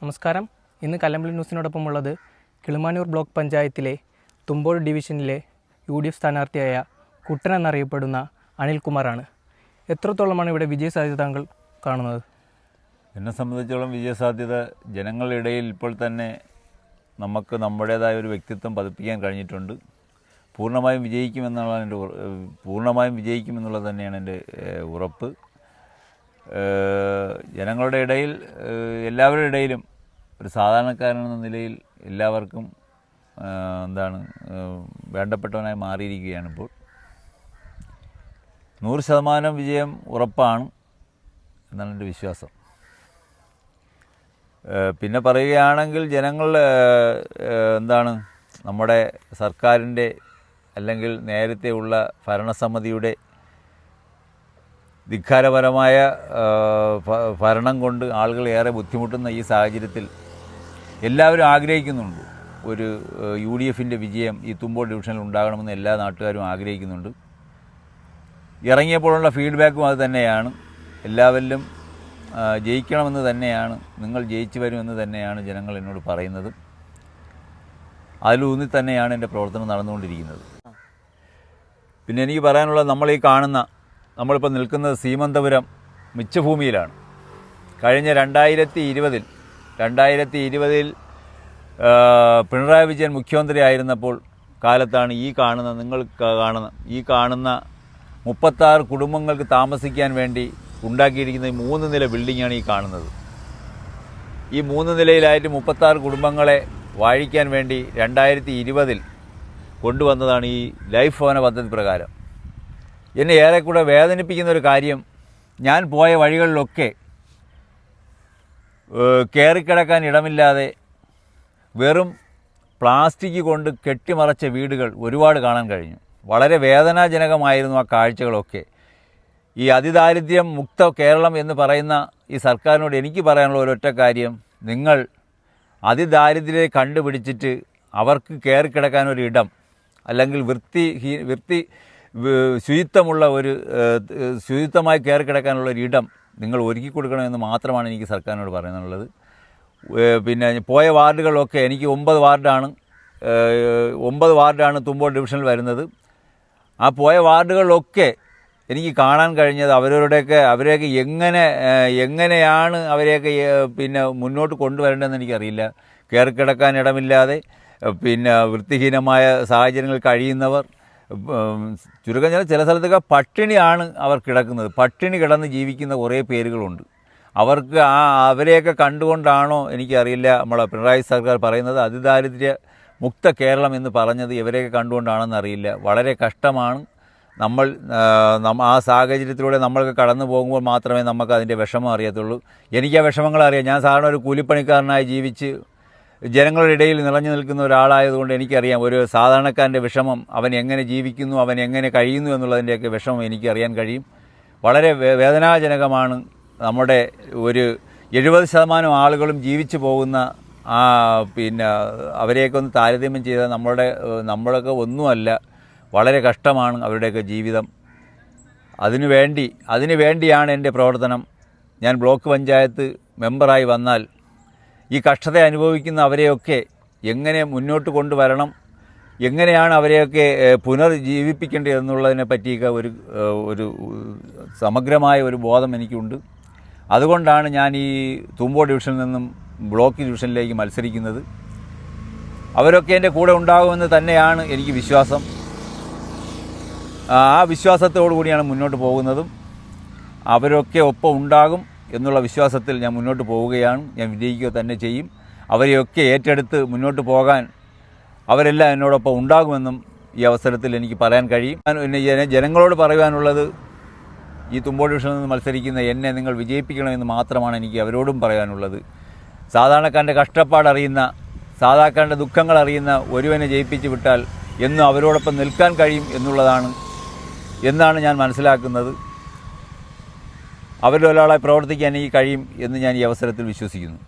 നമസ്കാരം. ഇന്ന് കല്ലമ്പളി ന്യൂസിനോടൊപ്പം ഉള്ളത് കിളിമാനൂർ ബ്ലോക്ക് പഞ്ചായത്തിലെ തുമ്പോൾ ഡിവിഷനിലെ യു ഡി എഫ് സ്ഥാനാർത്ഥിയായ കുട്ടൻ എന്നറിയപ്പെടുന്ന അനിൽകുമാറാണ്. എത്രത്തോളമാണ് ഇവിടെ വിജയ സാധ്യത താങ്കൾ കാണുന്നത്? എന്നെ സംബന്ധിച്ചോളം വിജയസാധ്യത ജനങ്ങളുടെ ഇടയിൽ ഇപ്പോൾ തന്നെ നമുക്ക് നമ്മുടേതായ ഒരു വ്യക്തിത്വം പതിപ്പിക്കാൻ കഴിഞ്ഞിട്ടുണ്ട്. പൂർണമായും വിജയിക്കുമെന്നുള്ളതാണ് എന്റെ പൂർണമായും വിജയിക്കുമെന്നുള്ളത് തന്നെയാണ് എന്റെ ഉറപ്പ്. ജനങ്ങളുടെ ഇടയിൽ എല്ലാവരുടെ ഇടയിലും ഒരു സാധാരണക്കാരനെന്ന നിലയിൽ എല്ലാവർക്കും എന്താണ് വേണ്ടപ്പെട്ടവനായി മാറിയിരിക്കുകയാണ് ഇപ്പോൾ. നൂറ് ശതമാനം വിജയം ഉറപ്പാണ് എന്നാണ് എന്റെ വിശ്വാസം. പിന്നെ പറയുകയാണെങ്കിൽ ജനങ്ങൾ എന്താണ് നമ്മുടെ സർക്കാരിന്റെ അല്ലെങ്കിൽ നേരത്തെ ഉള്ള ഭരണസമിതിയുടെ ധിക്കാരപരമായ ഭരണം കൊണ്ട് ആളുകൾ ഏറെ ബുദ്ധിമുട്ടുന്ന ഈ സാഹചര്യത്തിൽ എല്ലാവരും ആഗ്രഹിക്കുന്നുണ്ട്. ഒരു യു ഡി എഫിന്റെ വിജയം ഈ തുമ്പോൾ ഡിവിഷനിൽ ഉണ്ടാകണമെന്ന് എല്ലാ നാട്ടുകാരും ആഗ്രഹിക്കുന്നുണ്ട്. ഇറങ്ങിയപ്പോഴുള്ള ഫീഡ്ബാക്കും അത് തന്നെയാണ്. എല്ലാവരിലും ജയിക്കണമെന്ന് തന്നെയാണ്. നിങ്ങൾ ജയിച്ചു വരുമെന്ന് തന്നെയാണ് ജനങ്ങൾ എന്നോട് പറയുന്നത്. അതിലൂന്നി തന്നെയാണ് എന്റെ പ്രവർത്തനം നടന്നുകൊണ്ടിരിക്കുന്നത്. പിന്നെ എനിക്ക് പറയാനുള്ളത് നമ്മൾ ഈ കാണുന്ന നമ്മളിപ്പോൾ നിൽക്കുന്നത് സീമന്തപുരം മിച്ചഭൂമിയിലാണ്. കഴിഞ്ഞ രണ്ടായിരത്തി ഇരുപതിൽ രണ്ടായിരത്തി ഇരുപതിൽ പിണറായി വിജയൻ മുഖ്യമന്ത്രി ആയിരുന്നപ്പോൾ കാലത്താണ് ഈ കാണുന്ന നിങ്ങൾ കാണുന്ന ഈ കാണുന്ന മുപ്പത്താറ് കുടുംബങ്ങൾക്ക് താമസിക്കാൻ വേണ്ടി ഉണ്ടാക്കിയിരിക്കുന്ന മൂന്ന് നില ബിൽഡിങ്ങാണ് ഈ കാണുന്നത്. ഈ മൂന്ന് നിലയിലായിട്ട് മുപ്പത്താറ് കുടുംബങ്ങളെ വാഴിക്കാൻ വേണ്ടി രണ്ടായിരത്തി ഇരുപതിൽ കൊണ്ടുവന്നതാണ് ഈ ലൈഫ് ഭവന പദ്ധതി പ്രകാരം. എന്നെ ഏറെക്കൂടെ വേദനിപ്പിക്കുന്ന ഒരു കാര്യം ഞാൻ പോയ വഴികളിലൊക്കെ കയറിക്കിടക്കാൻ ഇടമില്ലാതെ വെറും പ്ലാസ്റ്റിക് കൊണ്ട് കെട്ടിമറച്ച വീടുകൾ ഒരുപാട് കാണാൻ കഴിഞ്ഞു. വളരെ വേദനാജനകമായിരുന്നു ആ കാഴ്ചകളൊക്കെ. ഈ അതിദാരിദ്ര്യം മുക്ത കേരളം എന്ന് പറയുന്ന ഈ സർക്കാരിനോട് എനിക്ക് പറയാനുള്ള ഒരൊറ്റ കാര്യം നിങ്ങൾ അതിദാരിദ്ര്യരെ കണ്ടുപിടിച്ചിട്ട് അവർക്ക് ഇടം അല്ലെങ്കിൽ വൃത്തി വൃത്തി ശുചിത്വമുള്ള ഒരു ശുചിത്വമായി കയറി കിടക്കാനുള്ള ഒരു ഇടം നിങ്ങൾ ഒരുക്കി കൊടുക്കണമെന്ന് മാത്രമാണ് എനിക്ക് സർക്കാരിനോട് പറയാനുള്ളത്. പിന്നെ പോയ വാർഡുകളൊക്കെ എനിക്ക് ഒമ്പത് വാർഡാണ് ഒമ്പത് വാർഡാണ് തുമ്പോൾ ഡിവിഷനിൽ വരുന്നത്. ആ പോയ വാർഡുകളൊക്കെ എനിക്ക് കാണാൻ കഴിഞ്ഞത് അവരവരുടെയൊക്കെ അവരെയൊക്കെ എങ്ങനെ എങ്ങനെയാണ് അവരെയൊക്കെ പിന്നെ മുന്നോട്ട് കൊണ്ടുവരേണ്ടതെന്ന് എനിക്കറിയില്ല. കയറി കിടക്കാൻ ഇടമില്ലാതെ പിന്നെ വൃത്തിഹീനമായ സാഹചര്യങ്ങൾ കഴിയുന്നവർ ചുരുക്കം ചില ചില സ്ഥലത്തൊക്കെ പട്ടിണിയാണ് അവർ കിടക്കുന്നത്. പട്ടിണി കിടന്ന് ജീവിക്കുന്ന കുറേ പേരുകളുണ്ട്. അവർക്ക് ആ അവരെയൊക്കെ കണ്ടുകൊണ്ടാണോ എനിക്കറിയില്ല. നമ്മളെ പിണറായി സർക്കാർ പറയുന്നത് അതിദാരിദ്ര്യ മുക്ത കേരളം എന്ന് പറഞ്ഞത് ഇവരെയൊക്കെ കണ്ടുകൊണ്ടാണെന്ന് അറിയില്ല. വളരെ കഷ്ടമാണ് നമ്മൾ ആ, സാഹചര്യത്തിലൂടെ നമ്മൾക്ക് കടന്നു പോകുമ്പോൾ മാത്രമേ നമുക്ക് അതിന്റെ വിഷമം അറിയത്തുള്ളൂ. എനിക്ക് ആ വിഷമങ്ങൾ അറിയാം ഞാൻ സാധാരണ ഒരു കൂലിപ്പണിക്കാരനായി ജീവിച്ച് ജനങ്ങളുടെ ഇടയിൽ നിറഞ്ഞു നിൽക്കുന്ന ഒരാളായതുകൊണ്ട് എനിക്കറിയാം. ഒരു സാധാരണക്കാരന്റെ വിഷമം അവൻ എങ്ങനെ ജീവിക്കുന്നു അവൻ എങ്ങനെ കഴിയുന്നു എന്നുള്ളതിന്റെയൊക്കെ വിഷമം എനിക്കറിയാൻ കഴിയും. വളരെ വേദനാജനകമാണ് നമ്മുടെ ഒരു എഴുപത് ശതമാനം ആളുകളും ജീവിച്ചു പോകുന്ന ആ പിന്നെ അവരെയൊക്കെ ഒന്ന് താരതമ്യം ചെയ്താൽ നമ്മുടെ നമ്മളൊക്കെ ഒന്നുമല്ല വളരെ കഷ്ടമാണ് അവരുടെയൊക്കെ ജീവിതം. അതിനു വേണ്ടി അതിനു വേണ്ടിയാണ് എന്റെ പ്രവർത്തനം. ഞാൻ ബ്ലോക്ക് പഞ്ചായത്ത് മെമ്പറായി വന്നാൽ ഈ കഷ്ടത അനുഭവിക്കുന്ന അവരെയൊക്കെ എങ്ങനെ മുന്നോട്ട് കൊണ്ടുവരണം? എങ്ങനെയാണ് അവരെയൊക്കെ പുനർജീവിപ്പിക്കേണ്ടത് എന്നുള്ളതിനെ പറ്റിയൊക്കെ ഒരു ഒരു സമഗ്രമായ ഒരു ബോധം എനിക്കുണ്ട്. അതുകൊണ്ടാണ് ഞാൻ ഈ തുമ്പോ ഡിവിഷനിൽ നിന്നും ബ്ലോക്ക് ഡിവിഷനിലേക്ക് മത്സരിക്കുന്നത്. അവരൊക്കെ എന്റെ കൂടെ ഉണ്ടാകുമെന്ന് തന്നെയാണ് എനിക്ക് വിശ്വാസം. ആ വിശ്വാസത്തോടു കൂടിയാണ് മുന്നോട്ട് പോകുന്നതും. അവരൊക്കെ ഒപ്പം ഉണ്ടാകും. എന്നുള്ള വിശ്വാസത്തിൽ ഞാൻ മുന്നോട്ട് പോവുകയാണ്. ഞാൻ വിജയിക്കുക തന്നെ ചെയ്യും. അവരെയൊക്കെ ഏറ്റെടുത്ത് മുന്നോട്ട് പോകാൻ അവരെല്ലാം എന്നോടൊപ്പം ഉണ്ടാകുമെന്നും ഈ അവസരത്തിൽ എനിക്ക് പറയാൻ കഴിയും. പിന്നെ ജനങ്ങളോട് പറയുവാനുള്ളത് ഈ തുമ്പോൾ ഡിവിഷനിൽ നിന്ന് മത്സരിക്കുന്ന എന്നെ നിങ്ങൾ വിജയിപ്പിക്കണമെന്ന് മാത്രമാണ് എനിക്ക് അവരോടും പറയാനുള്ളത്. സാധാരണക്കാരന്റെ കഷ്ടപ്പാടറിയുന്ന സാധാരണക്കാരന്റെ ദുഃഖങ്ങൾ അറിയുന്ന ഒരുവനെ ജയിപ്പിച്ച് വിട്ടാൽ എന്നും അവരോടൊപ്പം നിൽക്കാൻ കഴിയും എന്നുള്ളതാണ് എന്നാണ് ഞാൻ മനസ്സിലാക്കുന്നത്. അവരിൽ ഒരാളായി പ്രവർത്തിക്കാൻ എനിക്ക് കഴിയും എന്ന് ഞാൻ ഈ അവസരത്തിൽ വിശ്വസിക്കുന്നു.